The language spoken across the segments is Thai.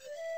Yeah.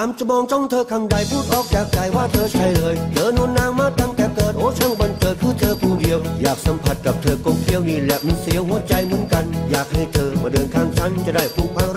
ามจะมองจ้องเธอข้างใดพูดออกจากใจว่าเธอใช่เลย เธอนวลนางมาตั้งแต่เกิดโอ้ช่างบันเกิดคือเธอผู้เดียว อยากสัมผัสกับเธอกงเกี้ยวนี่แหละมันเสียวหัวใจเหมือนกัน อยากให้เธอมาเดินข้างฉันจะได้ผูกพัน